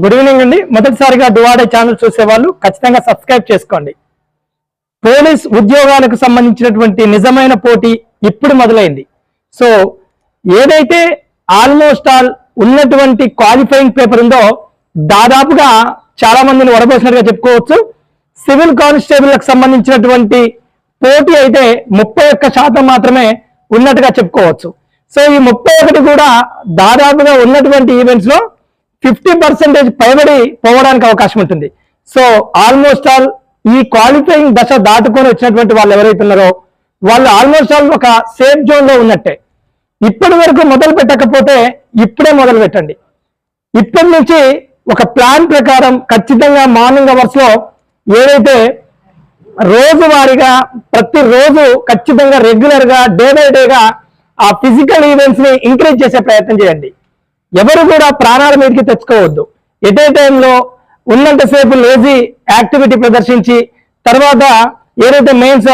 Good evening అండి. మొదటిసారిగా డువాడే channel చూసే వాళ్ళు ఖచ్చితంగా సబ్స్క్రైబ్ చేసుకోండి. పోలీస్ ఉద్యోగాలకు సంబంధించినటువంటి నిజమైన పోటీ ఇప్పుడు మొదలైంది. సో ఏదైతే ఆల్మోస్ట్ ఆల్ ఉన్నటువంటి క్వాలిఫైయింగ్ పేపర్ ఉందో దాదాపుగా చాలా మందిని వడబోసినట్టుగా చెప్పుకోవచ్చు. సివిల్ కానిస్టేబుల్కి సంబంధించినటువంటి పోటీ అయితే ముప్పై ఒక్క శాతం మాత్రమే ఉన్నట్టుగా చెప్పుకోవచ్చు. సో ఈ ముప్పై ఒకటి కూడా దాదాపుగా ఉన్నటువంటి ఈవెంట్స్లో ఫిఫ్టీ పర్సెంటేజ్ పైబడి పోవడానికి అవకాశం ఉంటుంది. సో ఆల్మోస్ట్ ఆల్ ఈ క్వాలిఫైయింగ్ దశ దాటుకొని వచ్చినటువంటి వాళ్ళు ఎవరైతే ఉన్నారో వాళ్ళు ఆల్మోస్ట్ ఆల్ ఒక సేఫ్ జోన్లో ఉన్నట్టే. ఇప్పటి వరకు మొదలు పెట్టకపోతే ఇప్పుడే మొదలు పెట్టండి. ఇప్పటి నుంచి ఒక ప్లాన్ ప్రకారం ఖచ్చితంగా మార్నింగ్ అవర్స్లో ఏదైతే రోజువారీగా ప్రతిరోజు ఖచ్చితంగా రెగ్యులర్గా డే బై డేగా ఆ ఫిజికల్ ఈవెంట్స్ని ఇంక్రీజ్ చేసే ప్రయత్నం చేయండి. ఎవరు కూడా ప్రాణాల మీదకి తెచ్చుకోవద్దు. ఎట్ ఏ టైంలో ఉన్నంతసేపు లేజీ యాక్టివిటీ ప్రదర్శించి తర్వాత ఏదైతే మెయిన్స్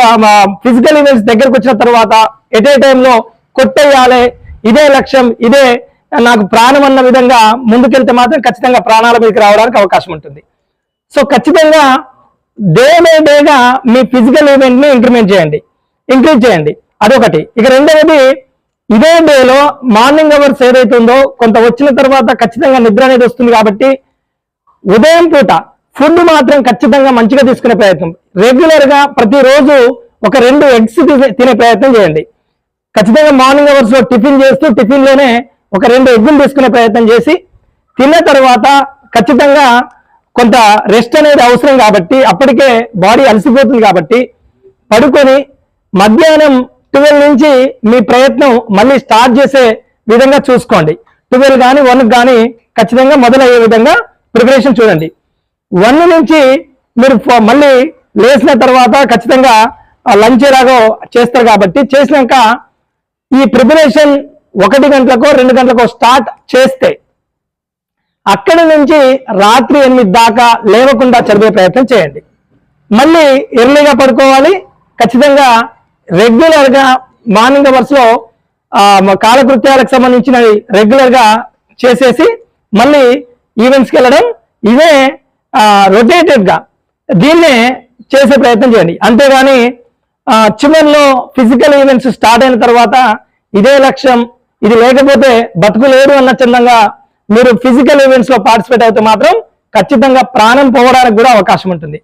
ఫిజికల్ ఈవెంట్స్ దగ్గరకు వచ్చిన తర్వాత ఎట్ ఏ టైంలో కొట్టేయాలి ఇదే లక్ష్యం ఇదే నాకు ప్రాణం అన్న విధంగా ముందుకెళ్తే మాత్రం ఖచ్చితంగా ప్రాణాల మీదకి రావడానికి అవకాశం ఉంటుంది. సో ఖచ్చితంగా డే బై డేగా మీ ఫిజికల్ ఈవెంట్ని ఇంక్రిమెంట్ చేయండి. ఇంక్రీజ్ చేయండి. అదొకటి. ఇక రెండవది ఇదే డేలో మార్నింగ్ అవర్స్ ఏదైతే ఉందో కొంత వచ్చిన తర్వాత ఖచ్చితంగా నిద్ర అనేది వస్తుంది కాబట్టి ఉదయం పూట ఫుడ్ మాత్రం ఖచ్చితంగా మంచిగా తీసుకునే ప్రయత్నం. రెగ్యులర్గా ప్రతిరోజు ఒక రెండు ఎగ్స్ తినే ప్రయత్నం చేయండి. ఖచ్చితంగా మార్నింగ్ అవర్స్లో టిఫిన్ చేస్తూ టిఫిన్లోనే ఒక రెండు ఎగ్గులు తీసుకునే ప్రయత్నం చేసి తిన్న తర్వాత ఖచ్చితంగా కొంత రెస్ట్ అనేది అవసరం కాబట్టి అప్పటికే బాడీ అలసిపోతుంది కాబట్టి పడుకొని మధ్యాహ్నం ట్వెల్వ్ నుంచి మీ ప్రయత్నం మళ్ళీ స్టార్ట్ చేసే విధంగా చూసుకోండి. ట్వెల్వ్ కానీ వన్ కానీ ఖచ్చితంగా మొదలయ్యే విధంగా ప్రిపరేషన్ చూడండి. వన్ నుంచి మీరు మళ్ళీ లేచిన తర్వాత ఖచ్చితంగా లంచ్ ఎలాగో చేస్తారు కాబట్టి చేసినాక ఈ ప్రిపరేషన్ ఒకటి గంటలకో రెండు గంటలకో స్టార్ట్ చేస్తే అక్కడి నుంచి రాత్రి ఎనిమిది దాకా లేవకుండా చదివే ప్రయత్నం చేయండి. మళ్ళీ ఎర్లీగా పడుకోవాలి. ఖచ్చితంగా రెగ్యులర్గా మార్నింగ్ అవర్స్లో కాలకృత్యాలకు సంబంధించినవి రెగ్యులర్గా చేసేసి మళ్ళీ ఈవెంట్స్కి వెళ్ళడం ఇదే రొటేటెడ్గా దీన్నే చేసే ప్రయత్నం చేయండి. అంతేగాని ఆ, చివరిలో ఫిజికల్ ఈవెంట్స్ స్టార్ట్ అయిన తర్వాత ఇదే లక్ష్యం ఇది లేకపోతే బతుకులేరు అన్న చందంగా మీరు ఫిజికల్ ఈవెంట్స్లో పార్టిసిపేట్ అయితే మాత్రం ఖచ్చితంగా ప్రాణం పోవడానికి కూడా అవకాశం ఉంటుంది.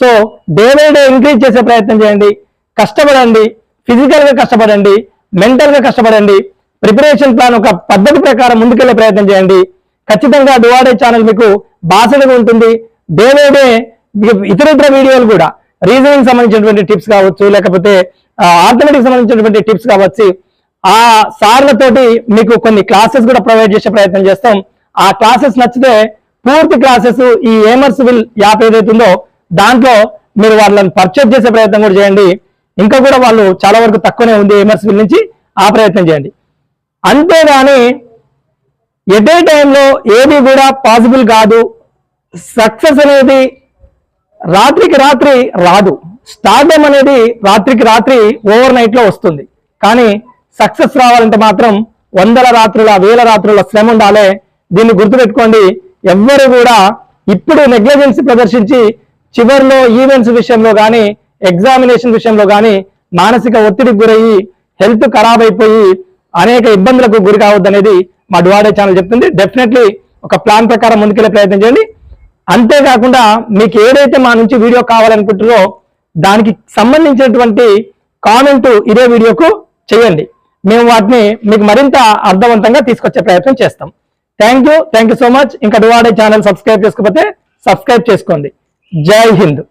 So day by day increase చేసే ప్రయత్నం చేయండి. కష్టపడండి ఫిజికల్గా కష్టపడండి మెంటల్గా కష్టపడండి ప్రిపరేషన్ ప్లాన్ ఒక పద్ధతి ప్రకారం ముందుకెళ్ళే ప్రయత్నం చేయండి. ఖచ్చితంగా డువాడే ఛానల్ మీకు బాసలుగా ఉంటుంది. డే బై డే ఇతర ఇతర వీడియోలు కూడా రీజనింగ్ సంబంధించినటువంటి టిప్స్ కావచ్చు లేకపోతే ఆర్థమెటిక్ సంబంధించినటువంటి టిప్స్ కావచ్చు ఆ సార్లతోటి మీకు కొన్ని క్లాసెస్ కూడా ప్రొవైడ్ చేసే ప్రయత్నం చేస్తాం. ఆ క్లాసెస్ నచ్చితే పూర్తి క్లాసెస్ ఈ ఏమర్స్ విల్ యాప్ ఏదైతుందో దాంట్లో మీరు వాళ్ళని పర్చేజ్ చేసే ప్రయత్నం కూడా చేయండి. ఇంకా కూడా వాళ్ళు చాలా వరకు తక్కువనే ఉంది ఏమర్స్ నుంచి. ఆ ప్రయత్నం చేయండి. అంతేగాని ఎట్ ఏ టైంలో ఏది కూడా పాసిబుల్ కాదు. సక్సెస్ అనేది రాత్రికి రాత్రి రాదు. స్టార్డమ్ అనేది రాత్రికి రాత్రి ఓవర్ నైట్లో వస్తుంది. కానీ సక్సెస్ రావాలంటే మాత్రం వందల రాత్రుల వేల రాత్రుల శ్రమ ఉండాలి. దీన్ని గుర్తుపెట్టుకోండి. ఎవ్వరు కూడా ఇప్పుడు నెగ్లిజెన్సీ ప్రదర్శించి చివరిలో ఈవెంట్స్ విషయంలో కానీ ఎగ్జామినేషన్ విషయంలో కానీ మానసిక ఒత్తిడికి గురయ్యి హెల్త్ ఖరాబ్ అయిపోయి అనేక ఇబ్బందులకు గురి కావద్దనేది మా డువాడే ఛానల్ చెప్తుంది. డెఫినెట్లీ ఒక ప్లాన్ ప్రకారం ముందుకెళ్ళే ప్రయత్నం చేయండి. అంతేకాకుండా మీకు ఏదైతే మా నుంచి వీడియో కావాలనుకుంటున్నారో దానికి సంబంధించినటువంటి కామెంట్ ఇదే వీడియోకు చేయండి. మేము వాటిని మీకు మరింత అర్థవంతంగా తీసుకొచ్చే ప్రయత్నం చేస్తాం. Thank you thank you so much ఇంకా డువాడే ఛానల్ సబ్స్క్రైబ్ చేసుకోకపోతే సబ్స్క్రైబ్ చేసుకోండి. జై హింద్.